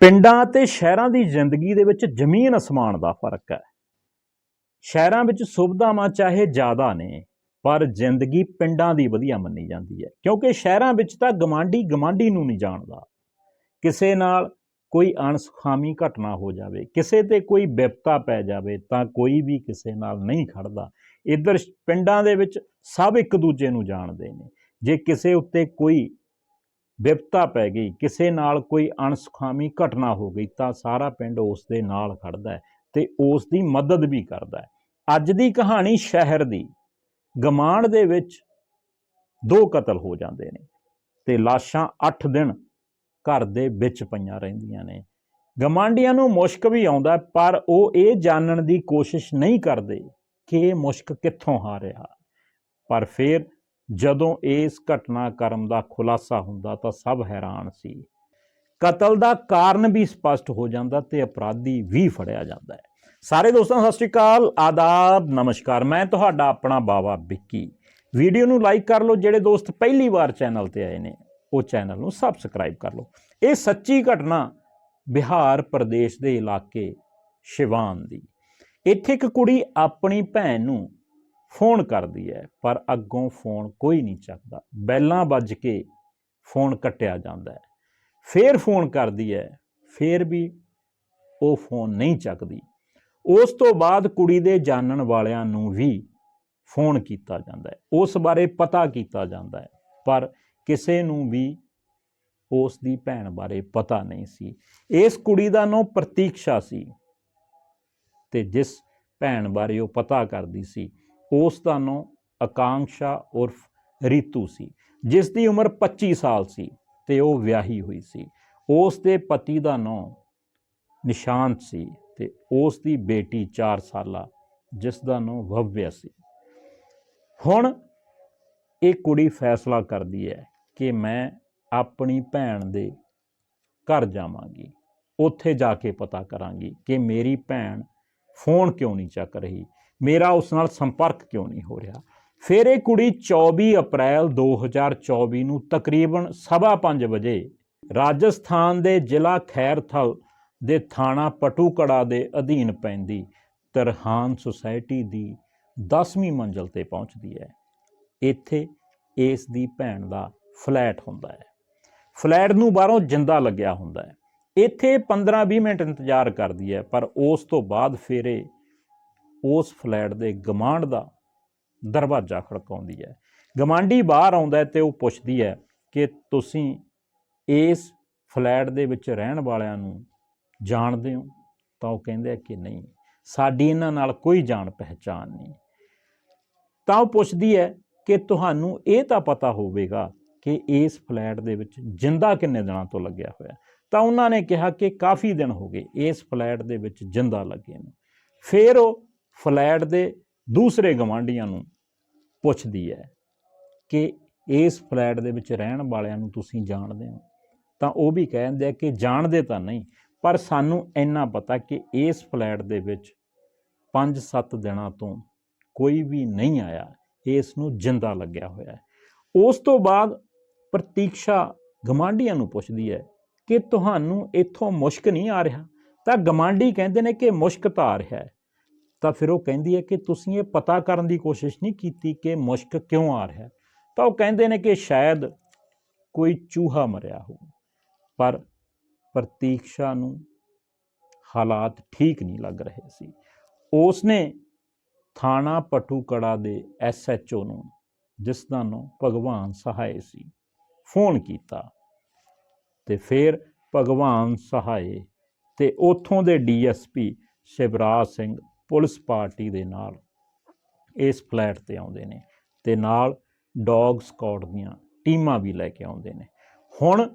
ਪਿੰਡਾਂ ਤੇ ਸ਼ਹਿਰਾਂ ਦੀ ਜ਼ਿੰਦਗੀ ਦੇ ਵਿੱਚ ਜ਼ਮੀਨ ਅਸਮਾਨ ਦਾ ਫ਼ਰਕ ਹੈ। ਸ਼ਹਿਰਾਂ ਵਿੱਚ ਸੁਵਿਧਾਵਾਂ ਚਾਹੇ ਜ਼ਿਆਦਾ ਨੇ, ਪਰ ਜ਼ਿੰਦਗੀ ਪਿੰਡਾਂ ਦੀ ਵਧੀਆ ਮੰਨੀ ਜਾਂਦੀ ਹੈ। ਕਿਉਂਕਿ ਸ਼ਹਿਰਾਂ ਵਿੱਚ ਤਾਂ ਗਮਾਂਡੀ ਗਮਾਂਡੀ ਨੂੰ ਨਹੀਂ ਜਾਣਦਾ। ਕਿਸੇ ਨਾਲ ਕੋਈ ਅਣਸੁਖਾਮੀ ਘਟਨਾ ਹੋ ਜਾਵੇ, ਕਿਸੇ ਤੇ ਕੋਈ ਵਿਪਤਾ ਪੈ ਜਾਵੇ ਤਾਂ ਕੋਈ ਵੀ ਕਿਸੇ ਨਾਲ ਨਹੀਂ ਖੜਦਾ। ਇੱਧਰ ਪਿੰਡਾਂ ਦੇ ਵਿੱਚ ਸਭ ਇੱਕ ਦੂਜੇ ਨੂੰ ਜਾਣਦੇ ਨੇ। ਜੇ ਕਿਸੇ ਉੱਤੇ ਕੋਈ ਵਿਪਤਾ ਪੈ ਗਈ, ਕਿਸੇ ਨਾਲ ਕੋਈ ਅਣਸੁਖਾਮੀ ਘਟਨਾ ਹੋ ਗਈ ਤਾਂ ਸਾਰਾ ਪਿੰਡ ਉਸ ਦੇ ਨਾਲ ਖੜਦਾ ਹੈ ਤੇ ਉਸ ਦੀ ਮਦਦ ਵੀ ਕਰਦਾ ਹੈ। ਅੱਜ ਦੀ ਕਹਾਣੀ ਸ਼ਹਿਰ ਦੀ ਗਮਾਂਡ ਦੇ ਵਿੱਚ ਦੋ ਕਤਲ ਹੋ ਜਾਂਦੇ ਨੇ ਤੇ ਲਾਸ਼ਾਂ 8 ਦਿਨ ਘਰ ਦੇ ਵਿੱਚ ਪਈਆਂ ਰਹਿੰਦੀਆਂ ਨੇ। ਗਮਾਂਡੀਆਂ ਨੂੰ ਮੁਸ਼ਕ ਵੀ ਆਉਂਦਾ ਪਰ ਉਹ ਇਹ ਜਾਣਨ ਦੀ ਕੋਸ਼ਿਸ਼ ਨਹੀਂ ਕਰਦੇ ਕਿ ਇਹ ਮੁਸ਼ਕ ਕਿੱਥੋਂ ਆ ਰਿਹਾ। ਪਰ ਫਿਰ ਜਦੋਂ ਇਸ ਘਟਨਾਕ੍ਰਮ ਦਾ ਖੁਲਾਸਾ ਹੁੰਦਾ ਤਾਂ ਸਭ ਹੈਰਾਨ ਸੀ। ਕਤਲ ਦਾ ਕਾਰਨ ਵੀ ਸਪਸ਼ਟ ਹੋ ਜਾਂਦਾ ਤੇ ਅਪਰਾਧੀ ਵੀ ਫੜਿਆ ਜਾਂਦਾ ਹੈ। ਸਾਰੇ ਦੋਸਤਾਂ, ਸਤਿ ਸ਼੍ਰੀ ਅਕਾਲ, ਆਦਾਬ, ਨਮਸਕਾਰ। ਮੈਂ ਤੁਹਾਡਾ ਆਪਣਾ ਬਾਵਾ ਵਿੱਕੀ। ਵੀਡੀਓ ਨੂੰ ਲਾਈਕ ਕਰ ਲਓ, ਜਿਹੜੇ ਦੋਸਤ ਪਹਿਲੀ ਵਾਰ ਚੈਨਲ ਤੇ ਆਏ ਨੇ, ਉਹ ਚੈਨਲ ਨੂੰ ਸਬਸਕ੍ਰਾਈਬ ਕਰ ਲਓ। ਇਹ ਸੱਚੀ ਘਟਨਾ ਬਿਹਾਰ ਪ੍ਰਦੇਸ਼ ਦੇ ਇਲਾਕੇ ਸ਼ਿਵਾਨ ਦੀ। ਇੱਥੇ ਇੱਕ ਕੁੜੀ ਆਪਣੀ ਭੈਣ ਨੂੰ ਫੋਨ ਕਰਦੀ ਹੈ, ਪਰ ਅੱਗੋਂ ਫੋਨ ਕੋਈ ਨਹੀਂ ਚੱਕਦਾ। ਬੈਲਾਂ ਵੱਜ ਕੇ ਫੋਨ ਕੱਟਿਆ ਜਾਂਦਾ ਹੈ। ਫੇਰ ਫੋਨ ਕਰਦੀ ਹੈ, ਫੇਰ ਵੀ ਉਹ ਫੋਨ ਨਹੀਂ ਚੱਕਦੀ। ਉਸ ਤੋਂ ਬਾਅਦ ਕੁੜੀ ਦੇ ਜਾਣਨ ਵਾਲਿਆਂ ਨੂੰ ਵੀ ਫੋਨ ਕੀਤਾ ਜਾਂਦਾ ਹੈ। ਉਸ ਬਾਰੇ ਪਤਾ ਕੀਤਾ ਜਾਂਦਾ ਹੈ, ਪਰ ਕਿਸੇ ਨੂੰ ਵੀ ਉਸ ਦੀ ਭੈਣ ਬਾਰੇ ਪਤਾ ਨਹੀਂ ਸੀ। ਇਸ ਕੁੜੀ ਦਾ ਨਾਂ ਪ੍ਰਤੀਕਸ਼ਾ ਸੀ ਤੇ ਜਿਸ ਭੈਣ ਬਾਰੇ ਉਹ ਪਤਾ ਕਰਦੀ ਸੀ ਉਸ ਦਾ ਨਾਂ ਆਕਾਂक्षा ਉਰਫ ਰੀਤੂ ਸੀ ਜਿਸ ਦੀ ਉਮਰ 25 ਸਾਲ ਸੀ ਤੇ ਉਹ ਵਿਆਹੀ ਹੋਈ ਸੀ। ਉਸ ਦੇ ਪਤੀ ਦਾ ਨਾਂ ਨਿਸ਼ਾਂਤ ਸੀ ਤੇ ਉਸ ਦੀ ਬੇਟੀ 4 ਸਾਲਾ ਜਿਸ ਦਾ ਨਾਂ ਭਵਯ ਸੀ। ਹੁਣ ਇਹ ਕੁੜੀ ਫੈਸਲਾ ਕਰਦੀ ਹੈ ਕਿ ਮੈਂ ਆਪਣੀ ਭੈਣ ਦੇ ਘਰ ਜਾਵਾਂਗੀ। ਉੱਥੇ ਜਾ ਕੇ ਪਤਾ ਕਰਾਂਗੀ ਕਿ ਮੇਰੀ ਭੈਣ ਫੋਨ ਕਿਉਂ ਨਹੀਂ ਚੱਕ ਰਹੀ। ਮੇਰਾ ਉਸ ਨਾਲ ਸੰਪਰਕ ਕਿਉਂ ਨਹੀਂ ਹੋ ਰਿਹਾ? ਫਿਰ ਇਹ ਕੁੜੀ 24 ਅਪ੍ਰੈਲ 2024 ਨੂੰ ਤਕਰੀਬਨ 5:30 ਵਜੇ ਰਾਜਸਥਾਨ ਦੇ ਜ਼ਿਲ੍ਹਾ ਖੈਰਥਲ ਦੇ ਥਾਣਾ ਪਟੂਕੜਾ ਦੇ ਅਧੀਨ ਪੈਂਦੀ ਤਰਹਾਨ ਸੁਸਾਇਟੀ ਦੀ 10ਵੀਂ ਮੰਜ਼ਲ ਤੇ ਪਹੁੰਚਦੀ ਹੈ। ਇੱਥੇ ਇਸ ਦੀ ਭੈਣ ਦਾ ਫਲੈਟ ਹੁੰਦਾ ਹੈ। ਫਲੈਟ ਨੂੰ ਬਾਹਰੋਂ ਜਿੰਦਾ ਲੱਗਿਆ ਹੁੰਦਾ ਹੈ। ਇੱਥੇ 15-20 ਮਿੰਟ ਇੰਤਜ਼ਾਰ ਕਰਦੀ ਹੈ, ਪਰ ਉਸ ਤੋਂ ਬਾਅਦ ਫਿਰ ਇਹ ਉਸ ਫਲੈਟ ਦੇ ਗਮਾਂਡ ਦਾ ਦਰਵਾਜ਼ਾ ਖੜਕਾਉਂਦੀ ਹੈ। ਗਮਾਂਡੀ ਬਾਹਰ ਆਉਂਦਾ ਹੈ ਤੇ ਉਹ ਪੁੱਛਦੀ ਹੈ ਕਿ ਤੁਸੀਂ ਇਸ ਫਲੈਟ ਦੇ ਵਿੱਚ ਰਹਿਣ ਵਾਲਿਆਂ ਨੂੰ ਜਾਣਦੇ ਹੋ? ਤਾਂ ਉਹ ਕਹਿੰਦੇ ਆ ਕਿ ਨਹੀਂ, ਸਾਡੀ ਇਹਨਾਂ ਨਾਲ ਕੋਈ ਜਾਣ ਪਹਿਚਾਨ ਨਹੀਂ। ਤਾਂ ਉਹ ਪੁੱਛਦੀ ਹੈ ਕਿ ਤੁਹਾਨੂੰ ਇਹ ਤਾਂ ਪਤਾ ਹੋਵੇਗਾ ਕਿ ਇਸ ਫਲੈਟ ਦੇ ਵਿੱਚ ਜਿੰਦਾ ਕਿੰਨੇ ਦਿਨਾਂ ਤੋਂ ਲੱਗਿਆ ਹੋਇਆ ਤਾਂ ਉਹਨਾਂ ਨੇ ਕਿਹਾ ਕਿ ਕਾਫੀ ਦਿਨ ਹੋ ਗਏ ਇਸ ਫਲੈਟ ਦੇ ਵਿੱਚ ਜਿੰਦਾ ਲੱਗੇ ਨੂੰ। ਫਿਰ ਉਹ ਫਲੈਟ ਦੇ ਦੂਸਰੇ ਗਵਾਂਢੀਆਂ ਨੂੰ ਪੁੱਛਦੀ ਹੈ ਕਿ ਇਸ ਫਲੈਟ ਦੇ ਵਿੱਚ ਰਹਿਣ ਵਾਲਿਆਂ ਨੂੰ ਤੁਸੀਂ ਜਾਣਦੇ ਹੋ? ਤਾਂ ਉਹ ਵੀ ਕਹਿੰਦੇ ਆ ਕਿ ਜਾਣਦੇ ਤਾਂ ਨਹੀਂ, ਪਰ ਸਾਨੂੰ ਇੰਨਾ ਪਤਾ ਕਿ ਇਸ ਫਲੈਟ ਦੇ ਵਿੱਚ 5-7 ਦਿਨਾਂ ਤੋਂ ਕੋਈ ਵੀ ਨਹੀਂ ਆਇਆ, ਇਸ ਨੂੰ ਜਿੰਦਾ ਲੱਗਿਆ ਹੋਇਆ ਹੈ। ਉਸ ਤੋਂ ਬਾਅਦ ਪ੍ਰਤੀਕਸ਼ਾ ਗਮਾਂਡੀਆਂ ਨੂੰ ਪੁੱਛਦੀ ਹੈ ਕਿ ਤੁਹਾਨੂੰ ਇੱਥੋਂ ਮੁਸ਼ਕ ਨਹੀਂ ਆ ਰਿਹਾ? ਤਾਂ ਗਮਾਂਡੀ ਕਹਿੰਦੇ ਨੇ ਕਿ ਮੁਸ਼ਕ ਤਾਂ ਆ ਰਿਹਾ ਹੈ। ਤਾਂ ਫਿਰ ਉਹ ਕਹਿੰਦੀ ਹੈ ਕਿ ਤੁਸੀਂ ਇਹ ਪਤਾ ਕਰਨ ਦੀ ਕੋਸ਼ਿਸ਼ ਨਹੀਂ ਕੀਤੀ ਕਿ ਮੁਸ਼ਕ ਕਿਉਂ ਆ ਰਿਹਾ ਤਾਂ ਉਹ ਕਹਿੰਦੇ ਨੇ ਕਿ ਸ਼ਾਇਦ ਕੋਈ ਚੂਹਾ ਮਰਿਆ ਹੋ ਪਰ ਪ੍ਰਤੀਕਸ਼ਾ ਨੂੰ ਹਾਲਾਤ ਠੀਕ ਨਹੀਂ ਲੱਗ ਰਹੇ ਸੀ। ਉਸ ਨੇ ਥਾਣਾ ਪਟੂਕੜਾ ਦੇ ਐਸਐਚਓ ਨੂੰ, ਜਿਸ ਦਾ ਨਾਮ ਭਗਵਾਨ ਸਹਾਏ ਸੀ, ਫੋਨ ਕੀਤਾ ਤੇ ਫਿਰ ਭਗਵਾਨ ਸਹਾਏ ਤੇ ਉਥੋਂ ਦੇ DSP Shivraj Singh police party ਦੇ ਨਾਲ ਇਸ ਫਲੈਟ ਤੇ ਆਉਂਦੇ ਨੇ ਤੇ ਨਾਲ ਡੌਗ ਸਕਾਡ ਦੀਆਂ ਟੀਮਾਂ ਵੀ ਲੈ ਕੇ ਆਉਂਦੇ ਨੇ। ਹੁਣ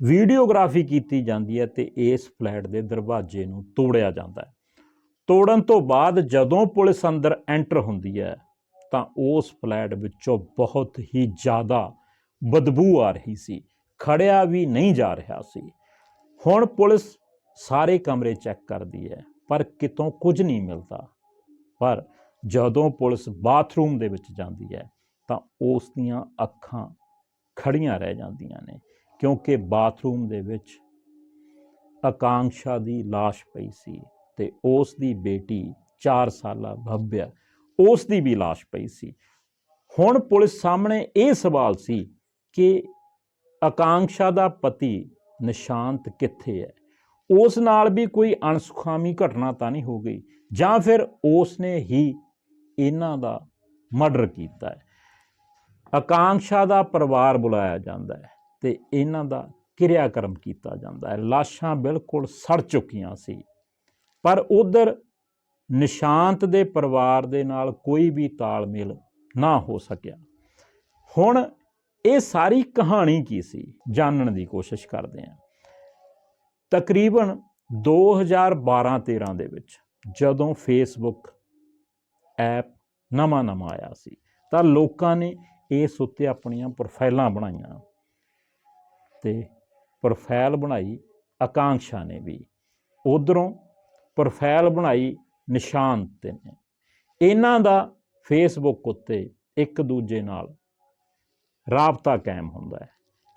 ਵੀਡੀਓਗ੍ਰਾਫੀ ਕੀਤੀ ਜਾਂਦੀ ਹੈ ਤੇ ਇਸ ਫਲੈਟ ਦੇ ਦਰਵਾਜ਼ੇ ਨੂੰ ਤੋੜਿਆ ਜਾਂਦਾ ਹੈ। ਤੋੜਨ ਤੋਂ ਬਾਅਦ ਜਦੋਂ ਪੁਲਿਸ ਅੰਦਰ ਐਂਟਰ ਹੁੰਦੀ ਹੈ ਤਾਂ ਉਸ ਫਲੈਟ ਵਿੱਚੋਂ ਬਹੁਤ ਹੀ ਜ਼ਿਆਦਾ ਬਦਬੂ ਆ ਰਹੀ ਸੀ, ਖੜਿਆ ਵੀ ਨਹੀਂ ਜਾ ਰਿਹਾ ਸੀ। ਹੁਣ ਪੁਲਿਸ ਸਾਰੇ ਕਮਰੇ ਚੈੱਕ ਕਰਦੀ ਹੈ ਪਰ ਕਿਤੋਂ ਕੁਝ ਨਹੀਂ ਮਿਲਦਾ। ਪਰ ਜਦੋਂ ਪੁਲਿਸ ਬਾਥਰੂਮ ਦੇ ਵਿੱਚ ਜਾਂਦੀ ਹੈ, ਤਾਂ ਉਸ ਦੀਆਂ ਅੱਖਾਂ ਖੜੀਆਂ ਰਹਿ ਜਾਂਦੀਆਂ ਨੇ, ਕਿਉਂਕਿ ਬਾਥਰੂਮ ਦੇ ਵਿੱਚ ਆਕਾਂਸ਼ਾ ਦੀ লাশ ਪਈ ਸੀ ਤੇ ਉਸ ਦੀ ਬੇਟੀ 4 ਸਾਲਾ ਭੱਬਿਆ ਉਸ ਦੀ ਵੀ লাশ ਪਈ ਸੀ। ਹੁਣ ਪੁਲਿਸ ਸਾਹਮਣੇ ਇਹ ਸਵਾਲ ਸੀ ਕਿ ਆਕਾਂਸ਼ਾ ਦਾ ਪਤੀ ਨਿਸ਼ਾਂਤ ਕਿੱਥੇ ਹੈ? ਉਸ ਨਾਲ ਵੀ ਕੋਈ ਅਣਸੁਖਾਮੀ ਘਟਨਾ ਤਾਂ ਨਹੀਂ ਹੋ ਗਈ, ਜਾਂ ਫਿਰ ਉਸ ਨੇ ਹੀ ਇਹਨਾਂ ਦਾ ਮਰਡਰ ਕੀਤਾ ਹੈ। ਆਕਾਂक्षा ਦਾ ਪਰਿਵਾਰ ਬੁਲਾਇਆ ਜਾਂਦਾ ਹੈ ਤੇ ਇਹਨਾਂ ਦਾ ਕਿਰਿਆਕਰਮ ਕੀਤਾ ਜਾਂਦਾ ਹੈ। ਲਾਸ਼ਾਂ ਬਿਲਕੁਲ ਸੜ ਚੁੱਕੀਆਂ ਸੀ। ਪਰ ਉਧਰ ਨਿਸ਼ਾਂਤ ਦੇ ਪਰਿਵਾਰ ਦੇ ਨਾਲ ਕੋਈ ਵੀ ਤਾਲਮੇਲ ਨਾ ਹੋ ਸਕਿਆ। ਹੁਣ ਇਹ ਸਾਰੀ ਕਹਾਣੀ ਕੀ ਸੀ, ਜਾਣਨ ਦੀ ਕੋਸ਼ਿਸ਼ ਕਰਦੇ ਹਾਂ। ਤਕਰੀਬਨ 2012-13 ਦੇ ਵਿੱਚ ਜਦੋਂ ਫੇਸਬੁੱਕ ਐਪ ਨਵਾਂ-ਨਵਾਂ ਆਇਆ ਸੀ, ਤਾਂ ਲੋਕਾਂ ਨੇ ਇਸ ਉੱਤੇ ਆਪਣੀਆਂ ਪ੍ਰੋਫਾਈਲਾਂ ਬਣਾਈਆਂ ਤੇ ਪ੍ਰੋਫਾਈਲ ਬਣਾਈ ਆਕਾਂक्षा ਨੇ ਵੀ। ਉਧਰੋਂ ਪ੍ਰੋਫਾਈਲ ਬਣਾਈ ਨਿਸ਼ਾਂਤ ਨੇ। ਇਹਨਾਂ ਦਾ ਫੇਸਬੁੱਕ ਉੱਤੇ ਇੱਕ ਦੂਜੇ ਨਾਲ ਰਾਬਤਾ ਕਾਇਮ ਹੁੰਦਾ ਹੈ।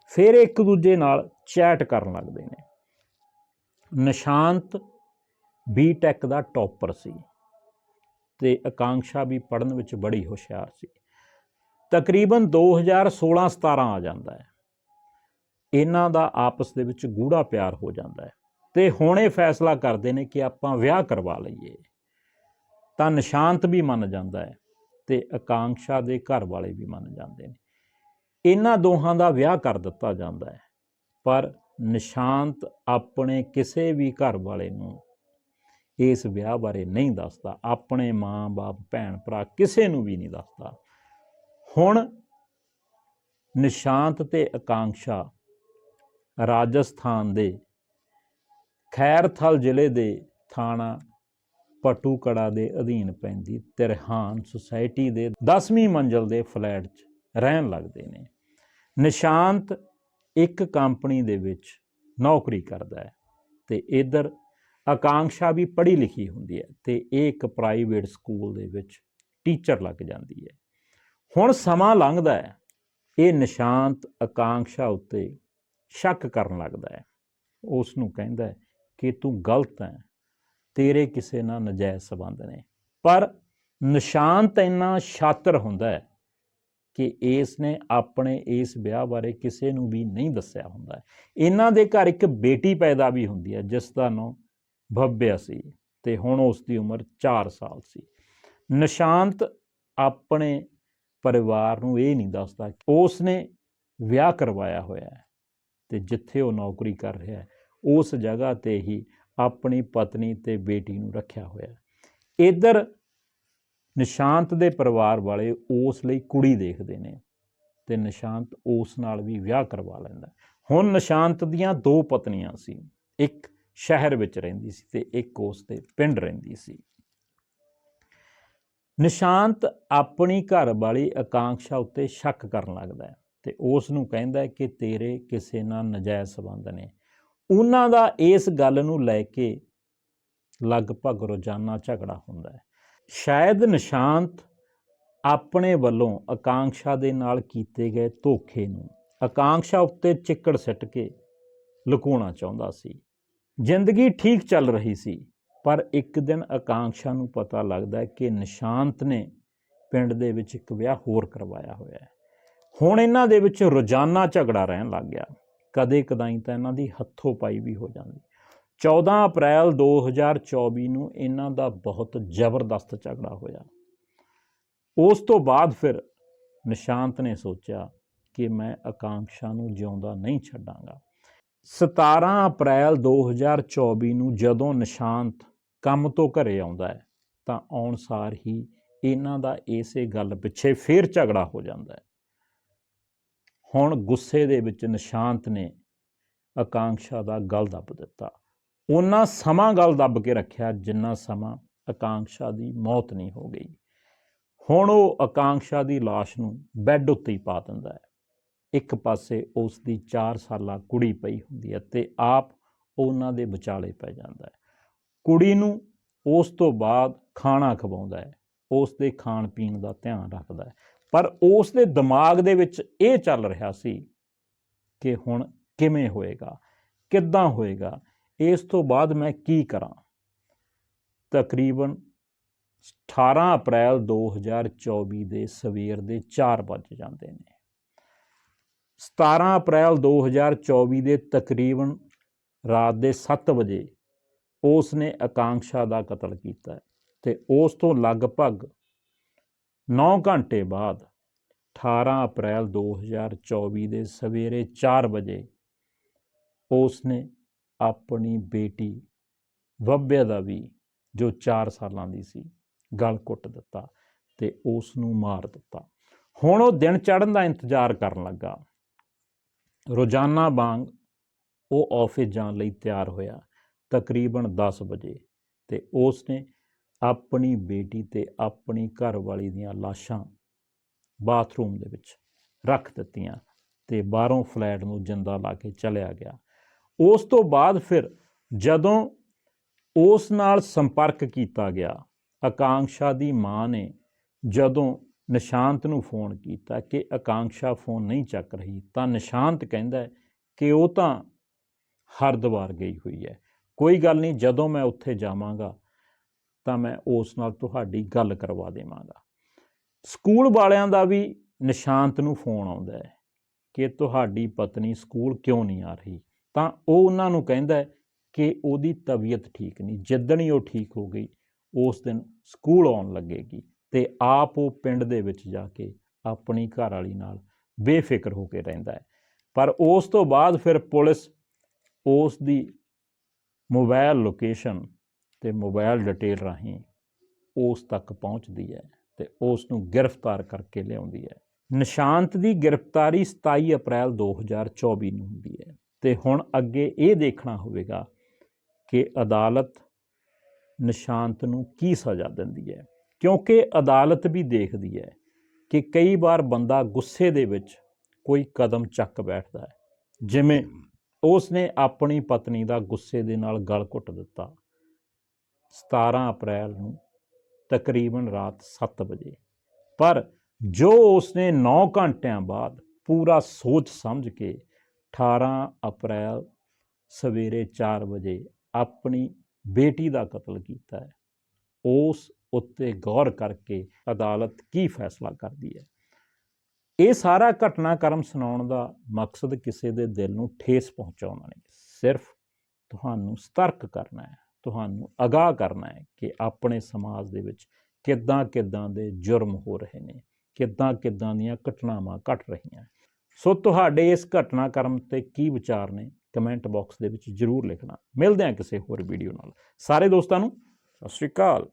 ਫਿਰ ਇੱਕ ਦੂਜੇ ਨਾਲ ਚੈਟ ਕਰਨ ਲੱਗਦੇ ਨੇ। ਨਿਸ਼ਾਂਤ ਬੀ ਟੈਕ ਦਾ ਟੌਪਰ ਸੀ ਤੇ ਆਕਾਂਸ਼ਾ ਵੀ ਪੜਨ ਵਿੱਚ ਬੜੀ ਹੁਸ਼ਿਆਰ ਸੀ। ਤਕਰੀਬਨ 2016-17 ਆ ਜਾਂਦਾ ਹੈ। ਇਹਨਾਂ ਦਾ ਆਪਸ ਦੇ ਵਿੱਚ ਗੂੜਾ ਪਿਆਰ ਹੋ ਜਾਂਦਾ ਹੈ ਤੇ ਹੁਣ ਇਹ ਫੈਸਲਾ ਕਰਦੇ ਨੇ ਕਿ ਆਪਾਂ ਵਿਆਹ ਕਰਵਾ ਲਈਏ। ਤਾਂ ਨਿਸ਼ਾਂਤ ਵੀ ਮੰਨ ਜਾਂਦਾ ਹੈ ਤੇ ਆਕਾਂਸ਼ਾ ਦੇ ਘਰ ਵਾਲੇ ਵੀ ਮੰਨ ਜਾਂਦੇ ਨੇ। ਇਹਨਾਂ ਦੋਹਾਂ ਦਾ ਵਿਆਹ ਕਰ ਦਿੱਤਾ ਜਾਂਦਾ ਹੈ। ਪਰ ਨਿਸ਼ਾਂਤ ਆਪਣੇ ਕਿਸੇ ਵੀ ਘਰ ਵਾਲੇ ਨੂੰ ਇਸ ਵਿਆਹ ਬਾਰੇ ਨਹੀਂ ਦੱਸਦਾ, ਆਪਣੇ ਮਾਂ-ਬਾਪ ਭੈਣ, ਭਰਾ ਕਿਸੇ ਨੂੰ ਵੀ ਨਹੀਂ ਦੱਸਦਾ। ਹੁਣ ਨਿਸ਼ਾਂਤ ਤੇ ਆਕਾਂक्षा ਰਾਜਸਥਾਨ ਦੇ ਖੈਰਥਲ ਜ਼ਿਲ੍ਹੇ ਦੇ ਥਾਣਾ ਪਟੂਕੜਾ ਦੇ ਅਧੀਨ ਪੈਂਦੀ ਤਿਰਹਾਨ ਸੁਸਾਇਟੀ ਦੇ 10ਵੀਂ ਮੰਜ਼ਲ ਦੇ ਫਲੈਟ 'ਚ ਰਹਿਣ ਲੱਗਦੇ ਨੇ। ਨਿਸ਼ਾਂਤ ਇੱਕ ਕੰਪਨੀ ਦੇ ਵਿੱਚ ਨੌਕਰੀ ਕਰਦਾ ਹੈ ਤੇ ਇਧਰ ਆਕਾਂਖਸ਼ਾ ਵੀ ਪੜ੍ਹੀ ਲਿਖੀ ਹੁੰਦੀ ਹੈ ਤੇ ਇਹ ਇੱਕ ਪ੍ਰਾਈਵੇਟ ਸਕੂਲ ਦੇ ਵਿੱਚ ਟੀਚਰ ਲੱਗ ਜਾਂਦੀ ਹੈ। ਹੁਣ ਸਮਾਂ ਲੰਘਦਾ ਹੈ, ਇਹ ਨਿਸ਼ਾਂਤ ਆਕਾਂਖਸ਼ਾ ਉੱਤੇ ਸ਼ੱਕ ਕਰਨ ਲੱਗਦਾ ਹੈ। ਉਸ ਨੂੰ ਕਹਿੰਦਾ ਕਿ ਤੂੰ ਗਲਤ ਹੈ, ਤੇਰੇ ਕਿਸੇ ਨਾਲ ਨਜਾਇਜ਼ ਸਬੰਧ ਨੇ। ਪਰ ਨਿਸ਼ਾਂਤ ਇੰਨਾ ਛਾਤਰ ਹੁੰਦਾ ਹੈ ਕਿ ਇਸ ਨੇ ਆਪਣੇ ਇਸ ਵਿਆਹ ਬਾਰੇ ਕਿਸੇ ਨੂੰ ਵੀ ਨਹੀਂ ਦੱਸਿਆ ਹੁੰਦਾ। ਇਹਨਾਂ ਦੇ ਘਰ ਇੱਕ ਬੇਟੀ ਪੈਦਾ ਵੀ ਹੁੰਦੀ ਹੈ, ਜਿਸ ਦਾ ਨਾਮ ਭੱਬਿਆ ਸੀ ਤੇ ਹੁਣ ਉਸ ਦੀ ਉਮਰ 4 ਸਾਲ ਸੀ। ਨਿਸ਼ਾਂਤ ਆਪਣੇ ਪਰਿਵਾਰ ਨੂੰ ਇਹ ਨਹੀਂ ਦੱਸਦਾ ਉਸ ਨੇ ਵਿਆਹ ਕਰਵਾਇਆ ਹੋਇਆ ਹੈ ਤੇ ਜਿੱਥੇ ਉਹ ਨੌਕਰੀ ਕਰ ਰਿਹਾ ਹੈ, ਉਸ ਜਗ੍ਹਾ ਤੇ ਹੀ ਆਪਣੀ ਪਤਨੀ ਤੇ ਬੇਟੀ ਨੂੰ ਰੱਖਿਆ ਹੋਇਆ ਹੈ। ਇਧਰ ਨਿਸ਼ਾਂਤ ਦੇ ਪਰਿਵਾਰ ਵਾਲੇ ਉਸ ਲਈ ਕੁੜੀ ਦੇਖਦੇ ਨੇ ਤੇ ਨਿਸ਼ਾਂਤ ਉਸ ਨਾਲ ਵੀ ਵਿਆਹ ਕਰਵਾ ਲੈਂਦਾ। ਹੁਣ ਨਿਸ਼ਾਂਤ ਦੀਆਂ ਦੋ ਪਤਨੀਆਂ ਸੀ। ਇੱਕ ਸ਼ਹਿਰ ਵਿੱਚ ਰਹਿੰਦੀ ਸੀ ਤੇ ਇੱਕ ਉਸ ਦੇ ਪਿੰਡ ਰਹਿੰਦੀ ਸੀ। ਨਿਸ਼ਾਂਤ ਆਪਣੀ ਘਰ ਵਾਲੀ ਆਕਾਂक्षा ਉੱਤੇ ਸ਼ੱਕ ਕਰਨ ਲੱਗਦਾ ਹੈ ਤੇ ਉਸ ਨੂੰ ਕਹਿੰਦਾ ਹੈ ਕਿ ਤੇਰੇ ਕਿਸੇ ਨਾਲ ਨਜਾਇਜ਼ ਸਬੰਧ ਨੇ। ਉਹਨਾਂ ਦਾ ਇਸ ਗੱਲ ਨੂੰ ਲੈ ਕੇ ਲਗਭਗ ਰੋਜ਼ਾਨਾ ਝਗੜਾ ਹੁੰਦਾ ਹੈ। ਸ਼ਾਇਦ ਨਿਸ਼ਾਂਤ ਆਪਣੇ ਵੱਲੋਂ ਆਕਾਂਖਸ਼ਾ ਦੇ ਨਾਲ ਕੀਤੇ ਗਏ ਧੋਖੇ ਨੂੰ ਆਕਾਂਖਸ਼ਾ ਉੱਤੇ ਚਿੱਕੜ ਸਿੱਟ ਕੇ ਲੁਕਾਉਣਾ ਚਾਹੁੰਦਾ ਸੀ। ਜ਼ਿੰਦਗੀ ਠੀਕ ਚੱਲ ਰਹੀ ਸੀ, ਪਰ ਇੱਕ ਦਿਨ ਆਕਾਂਖਸ਼ਾ ਨੂੰ ਪਤਾ ਲੱਗਦਾ ਕਿ ਨਿਸ਼ਾਂਤ ਨੇ ਪਿੰਡ ਦੇ ਵਿੱਚ ਇੱਕ ਵਿਆਹ ਹੋਰ ਕਰਵਾਇਆ ਹੋਇਆ ਹੈ। ਹੁਣ ਇਹਨਾਂ ਦੇ ਵਿੱਚ ਰੋਜ਼ਾਨਾ ਝਗੜਾ ਰਹਿਣ ਲੱਗ ਗਿਆ। ਕਦੇ ਕਦਾਈ ਤਾਂ ਇਹਨਾਂ ਦੀ ਹੱਥੋਂ ਪਾਈ ਵੀ ਹੋ ਜਾਂਦੀ। 14 ਅਪ੍ਰੈਲ 2024 ਨੂੰ ਇਹਨਾਂ ਦਾ ਬਹੁਤ ਜ਼ਬਰਦਸਤ ਝਗੜਾ ਹੋਇਆ। ਉਸ ਤੋਂ ਬਾਅਦ ਫਿਰ ਨਿਸ਼ਾਂਤ ਨੇ ਸੋਚਿਆ ਕਿ ਮੈਂ ਆਕਾਂਖਸ਼ਾ ਨੂੰ ਜਿਉਂਦਾ ਨਹੀਂ ਛੱਡਾਂਗਾ। 17 ਅਪ੍ਰੈਲ 2024 ਨੂੰ ਜਦੋਂ ਨਿਸ਼ਾਂਤ ਕੰਮ ਤੋਂ ਘਰੇ ਆਉਂਦਾ ਹੈ, ਤਾਂ ਆਉਣ ਸਾਰ ਹੀ ਇਹਨਾਂ ਦਾ ਇਸੇ ਗੱਲ ਪਿੱਛੇ ਫੇਰ ਝਗੜਾ ਹੋ ਜਾਂਦਾ ਹੈ। ਹੁਣ ਗੁੱਸੇ ਦੇ ਵਿੱਚ ਨਿਸ਼ਾਂਤ ਨੇ ਆਕਾਂਖਸ਼ਾ ਦਾ ਗਲ ਦੱਬ ਦਿੱਤਾ। ਉਹਨਾਂ ਸਮਾਂ ਗੱਲ ਦੱਬ ਕੇ ਰੱਖਿਆ ਜਿੰਨਾ ਸਮਾਂ ਆਕਾਂਖਸ਼ਾ ਦੀ ਮੌਤ ਨਹੀਂ ਹੋ ਗਈ। ਹੁਣ ਉਹ ਆਕਾਂਖਸ਼ਾ ਦੀ লাশ ਨੂੰ ਬੈੱਡ ਉੱਤੇ ਹੀ ਪਾ ਦਿੰਦਾ ਹੈ। ਇੱਕ ਪਾਸੇ ਉਸ ਦੀ 4 ਸਾਲਾ ਕੁੜੀ ਪਈ ਹੁੰਦੀ ਹੈ ਤੇ ਆਪ ਉਹਨਾਂ ਦੇ ਵਿਚਾਲੇ ਪੈ ਜਾਂਦਾ ਹੈ। ਕੁੜੀ ਨੂੰ ਉਸ ਤੋਂ ਬਾਅਦ ਖਾਣਾ ਖਵਾਉਂਦਾ ਹੈ, ਉਸ ਦੇ ਖਾਣ ਪੀਣ ਦਾ ਧਿਆਨ ਰੱਖਦਾ ਹੈ। ਪਰ ਉਸ ਦੇ ਦਿਮਾਗ ਦੇ ਵਿੱਚ ਇਹ ਚੱਲ ਰਿਹਾ ਸੀ ਕਿ ਹੁਣ ਕਿਵੇਂ ਹੋਏਗਾ, ਕਿੱਦਾਂ ਹੋਏਗਾ ਇਸ ਤੋਂ ਬਾਅਦ ਮੈਂ ਕੀ ਕਰਾਂ? ਤਕਰੀਬਨ 18 ਅਪ੍ਰੈਲ 2024 ਦੇ ਸਵੇਰ ਦੇ 4 ਵੱਜ ਜਾਂਦੇ ਨੇ। 17 ਅਪ੍ਰੈਲ 2024 ਦੇ ਤਕਰੀਬਨ ਰਾਤ ਦੇ 7 ਵਜੇ ਉਸ ਨੇ ਆਕਾਂक्षा ਦਾ ਕਤਲ ਕੀਤਾ ਹੈ ਤੇ ਉਸ ਤੋਂ ਲਗਭਗ 9 ਘੰਟੇ ਬਾਅਦ 18 ਅਪ੍ਰੈਲ 2024 ਦੇ ਸਵੇਰੇ 4 ਵਜੇ ਉਸ ਨੇ ਆਪਣੀ ਬੇਟੀ ਵੱਬਿਆ ਦਾ ਵੀ ਜੋ 4 ਸਾਲਾਂ ਦੀ ਸੀ, ਗਲ ਕੁੱਟ ਦਿੱਤਾ ਤੇ ਉਸ ਨੂੰ ਮਾਰ ਦਿੱਤਾ। ਹੁਣ ਉਹ ਦਿਨ ਚੜ੍ਹਨ ਦਾ ਇੰਤਜ਼ਾਰ ਕਰਨ ਲੱਗਾ। ਰੋਜ਼ਾਨਾ ਵਾਂਗ ਉਹ ਆਫਿਸ ਜਾਣ ਲਈ ਤਿਆਰ ਹੋਇਆ। ਤਕਰੀਬਨ 10 ਵਜੇ ਤੇ ਉਸ ਨੇ ਆਪਣੀ ਬੇਟੀ ਤੇ ਆਪਣੀ ਘਰਵਾਲੀ ਦੀਆਂ ਲਾਸ਼ਾਂ ਬਾਥਰੂਮ ਦੇ ਵਿੱਚ ਰੱਖ ਦਿੱਤੀਆਂ ਤੇ ਬਾਹਰੋਂ ਫਲੈਟ ਨੂੰ ਜਿੰਦਾ ਲਾ ਕੇ ਚਲਿਆ ਗਿਆ। ਉਸ ਤੋਂ ਬਾਅਦ ਫਿਰ ਜਦੋਂ ਉਸ ਨਾਲ ਸੰਪਰਕ ਕੀਤਾ ਗਿਆ ਆਕਾਂਸ਼ਾ ਦੀ ਮਾਂ ਨੇ ਜਦੋਂ ਨਿਸ਼ਾਂਤ ਨੂੰ ਫੋਨ ਕੀਤਾ ਕਿ ਆਕਾਂਸ਼ਾ ਫੋਨ ਨਹੀਂ ਚੱਕ ਰਹੀ, ਤਾਂ ਨਿਸ਼ਾਂਤ ਕਹਿੰਦਾ ਕਿ ਉਹ ਤਾਂ ਹਰਦਵਾਰ ਗਈ ਹੋਈ ਹੈ। ਕੋਈ ਗੱਲ ਨਹੀਂ, ਜਦੋਂ ਮੈਂ ਉੱਥੇ ਜਾਵਾਂਗਾ, ਤਾਂ ਮੈਂ ਉਸ ਨਾਲ ਤੁਹਾਡੀ ਗੱਲ ਕਰਵਾ ਦੇਵਾਂਗਾ। ਸਕੂਲ ਵਾਲਿਆਂ ਦਾ ਵੀ ਨਿਸ਼ਾਂਤ ਨੂੰ ਫੋਨ ਆਉਂਦਾ ਹੈ ਕਿ ਤੁਹਾਡੀ ਪਤਨੀ ਸਕੂਲ ਕਿਉਂ ਨਹੀਂ ਆ ਰਹੀ? ਤਾਂ ਉਹ ਉਹਨਾਂ ਨੂੰ ਕਹਿੰਦਾ ਕਿ ਉਹਦੀ ਤਬੀਅਤ ਠੀਕ ਨਹੀਂ। ਜਿੱਦਣ ਹੀ ਉਹ ਠੀਕ ਹੋ ਗਈ, ਉਸ ਦਿਨ ਸਕੂਲ ਆਉਣ ਲੱਗੇਗੀ ਤੇ ਆਪ ਉਹ ਪਿੰਡ ਦੇ ਵਿੱਚ ਜਾ ਕੇ ਆਪਣੀ ਘਰ ਵਾਲੀ ਨਾਲ ਬੇਫਿਕਰ ਹੋ ਕੇ ਰਹਿੰਦਾ ਹੈ। ਪਰ ਉਸ ਤੋਂ ਬਾਅਦ ਫਿਰ ਪੁਲਿਸ ਉਸ ਦੀ ਮੋਬਾਈਲ ਲੋਕੇਸ਼ਨ ਤੇ ਮੋਬਾਈਲ ਡਿਟੇਲ ਰਾਹੀਂ ਉਸ ਤੱਕ ਪਹੁੰਚਦੀ ਹੈ ਤੇ ਉਸ ਨੂੰ ਗ੍ਰਿਫਤਾਰ ਕਰਕੇ ਲਿਆਉਂਦੀ ਹੈ। ਨਿਸ਼ਾਂਤ ਦੀ ਗ੍ਰਿਫਤਾਰੀ 27 ਅਪ੍ਰੈਲ 2024 ਨੂੰ ਹੁੰਦੀ ਹੈ। ਤੇ ਹੁਣ ਅੱਗੇ ਇਹ ਦੇਖਣਾ ਹੋਵੇਗਾ ਕਿ ਅਦਾਲਤ ਨਿਸ਼ਾਂਤ ਨੂੰ ਕੀ ਸਜ਼ਾ ਦਿੰਦੀ ਹੈ। ਕਿਉਂਕਿ ਅਦਾਲਤ ਵੀ ਦੇਖਦੀ ਹੈ ਕਿ ਕਈ ਵਾਰ ਬੰਦਾ ਗੁੱਸੇ ਦੇ ਵਿੱਚ ਕੋਈ ਕਦਮ ਚੱਕ ਬੈਠਦਾ ਹੈ। ਜਿਵੇਂ ਉਸ ਨੇ ਆਪਣੀ ਪਤਨੀ ਦਾ ਗੁੱਸੇ ਦੇ ਨਾਲ ਗਲ ਘੁੱਟ ਦਿੱਤਾ। 17 ਅਪ੍ਰੈਲ ਨੂੰ ਤਕਰੀਬਨ ਰਾਤ 7 ਵਜੇ। ਪਰ ਜੋ ਉਸਨੇ 9 ਘੰਟਿਆਂ ਬਾਅਦ ਪੂਰਾ ਸੋਚ ਸਮਝ ਕੇ 18 ਅਪ੍ਰੈਲ ਸਵੇਰੇ 4 ਵਜੇ ਆਪਣੀ ਬੇਟੀ ਦਾ ਕਤਲ ਕੀਤਾ ਹੈ। ਉਸ ਉੱਤੇ ਗੌਰ ਕਰਕੇ ਅਦਾਲਤ ਕੀ ਫੈਸਲਾ ਕਰਦੀ ਹੈ? ਇਹ ਸਾਰਾ ਘਟਨਾਕ੍ਰਮ ਸੁਣਾਉਣ ਦਾ ਮਕਸਦ ਕਿਸੇ ਦੇ ਦਿਲ ਨੂੰ ਠੇਸ ਪਹੁੰਚਾਉਣਾ ਨਹੀਂ ਸਿਰਫ ਤੁਹਾਨੂੰ ਸਤਰਕ ਕਰਨਾ ਹੈ, ਤੁਹਾਨੂੰ ਅਗਾਹ ਕਰਨਾ ਹੈ ਕਿ ਆਪਣੇ ਸਮਾਜ ਦੇ ਵਿੱਚ ਕਿੱਦਾਂ ਕਿੱਦਾਂ ਦੇ ਜੁਰਮ ਹੋ ਰਹੇ ਨੇ ਕਿੱਦਾਂ ਕਿੱਦਾਂ ਦੀਆਂ ਘਟਨਾਵਾਂ ਘਟ ਰਹੀਆਂ। ਸੋ ਤੁਹਾਡੇ ਇਸ ਘਟਨਾਕ੍ਰਮ ਤੇ ਕੀ ਵਿਚਾਰ ਨੇ ਕਮੈਂਟ ਬਾਕਸ ਦੇ ਵਿੱਚ ਜਰੂਰ ਲਿਖਣਾ। ਮਿਲਦੇ ਹਾਂ ਕਿਸੇ ਹੋਰ ਵੀਡੀਓ ਨਾਲ। ਸਾਰੇ ਦੋਸਤਾਂ ਨੂੰ ਸਤਿ ਸ਼੍ਰੀ ਅਕਾਲ।